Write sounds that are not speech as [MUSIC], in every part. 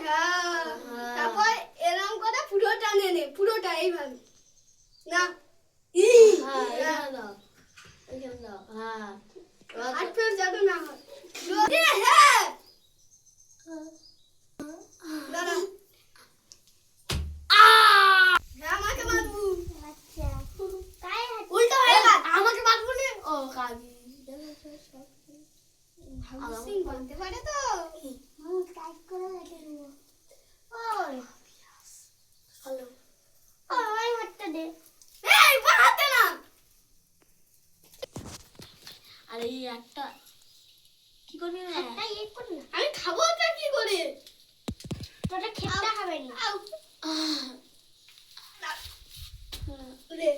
হ্যাঁ তারপর এরকম করে পুরোটা নে নে পুরোটা এইভাবে। না। ই। হ্যাঁ দাও। দাও। হ্যাঁ। আর ফের যাবে না আমার। হ্যাঁ দাঁড়া। হ্যাঁ আমাকে মারবো। উল্টো হয়ে গেল। নি না না খাব ওটা করে আউ, লে।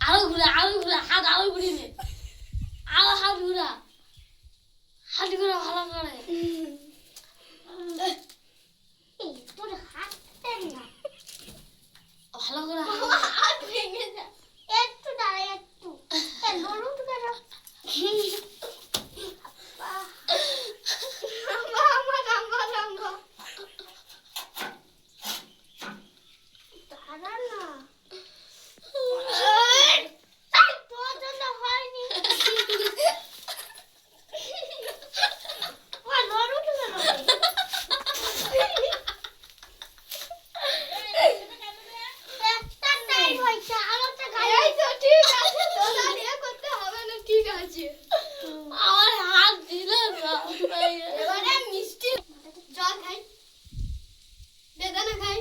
আরও ঘুরা আরও ঘুরা হাত আরও ঘুরিয়ে নে আরও হাত ঘুরা হাত করে। ভালো করে ভালো করে হাত ঘুরা। হাত ভেঙে যায় লম্বা আমার লম্বা লম্বা এই তো ঠিক আছে তোর আর ইয়ে করতে হবে না ঠিক আছে আমার হাত দিলে না এবারে মিষ্টি জল খাই বেদানা খাই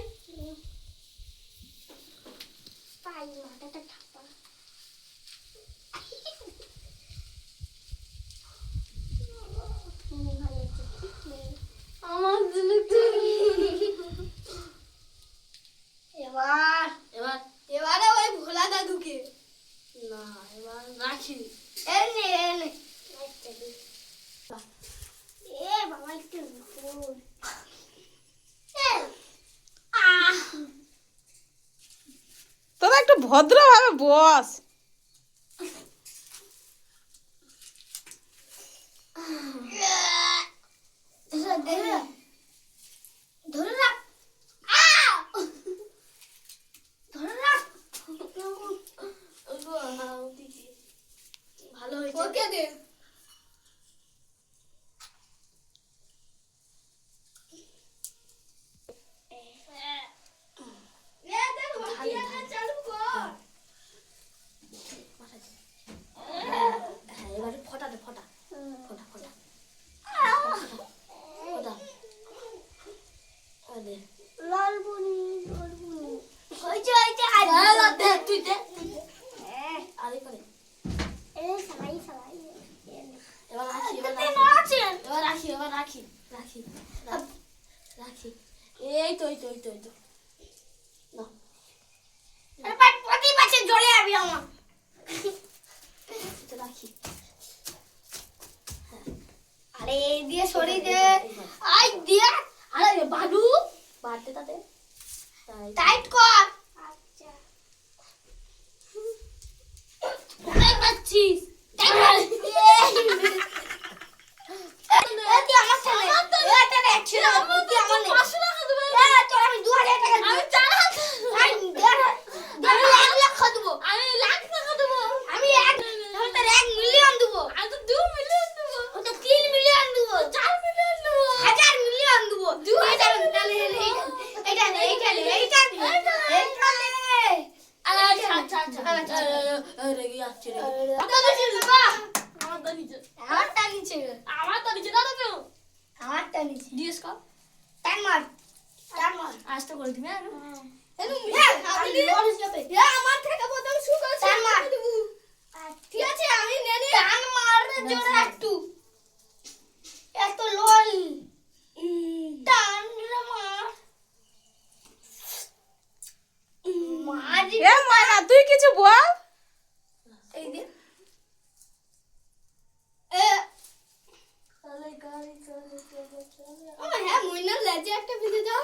আমার দিলে তো এবার এবার এবারে ওই ভোলা দাদুকে না এবার রাখি এনে এনে তোরা একটু ভদ্রভাবে বস ধরে রাখ আহ! ধরে রাখ ওগো, ওদিকে। ভালো হয়েছে ওকে দে এ দেখ হটিয়াটা চালু কর হ্যাঁ এবারে ফটা দে ফটা ফটা ফটা ফটা দে হইছে হইছে হ্যাঁ, দে, তুই দে আরে করে এবার রাখি এবার রাখি। এবার রাখি রাখি। রাখি এই তো এই তো এই তো এই তো। না। প্রতি বছর জলে যাবি আমার। রাখি। আরে এই দিয়ে সরি দে। আই দিয়ে। আরে বালু বাড়তে তাতে। টাইট কর কোথায় পাচ্ছিস টাইট কর এ তুই আমার সামনে [LAUGHS] এ তোর একশো টাকা তুই আমার নেই পাঁচশো টাকা দেবে এ তোর আমি দু হাজার টাকা আমি দেবো চার হাজার আমি দেড় আমি এক লক্ষ দেবো আমি লাখ টাকা দেবো আমি এক আমি তোর এক মিলিয়ন দেবো আমি তো দু মিলিয়ন দেবো আমি তো তিন মিলিয়ন দেবো চার মিলিয়ন দেবো হাজার মিলিয়ন দেবো দু হাজার তাহলে এইটা নে এইটা নে এইটা নে এইটা নে আচ্ছা আচ্ছা আচ্ছা রেগে যাচ্ছে রে কত দিছিস বাবা আমার তো নিচে আমারটা নিচে আমার তো নিচে না দেবে আমারটা নিচে জিজ্ঞেস কর টান মার টান মার আসতে করে দিবি আর এনু আমি লরিস যাবে এ আমার থেকে করছে মার ঠিক আছে আমি নেনি টান মার জোরে একটু। এত লল। টান মার মারি এ মায়না তুই কিছু বল। এই হ্যাঁ মইনার লেজে একটা ভিজে দাও।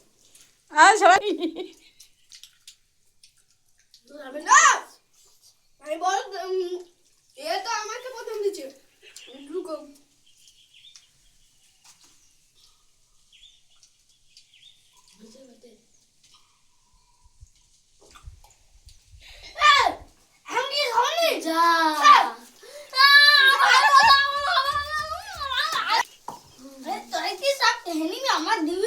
আর সবাই। আমি বল এ তো আমাকে আমার দিন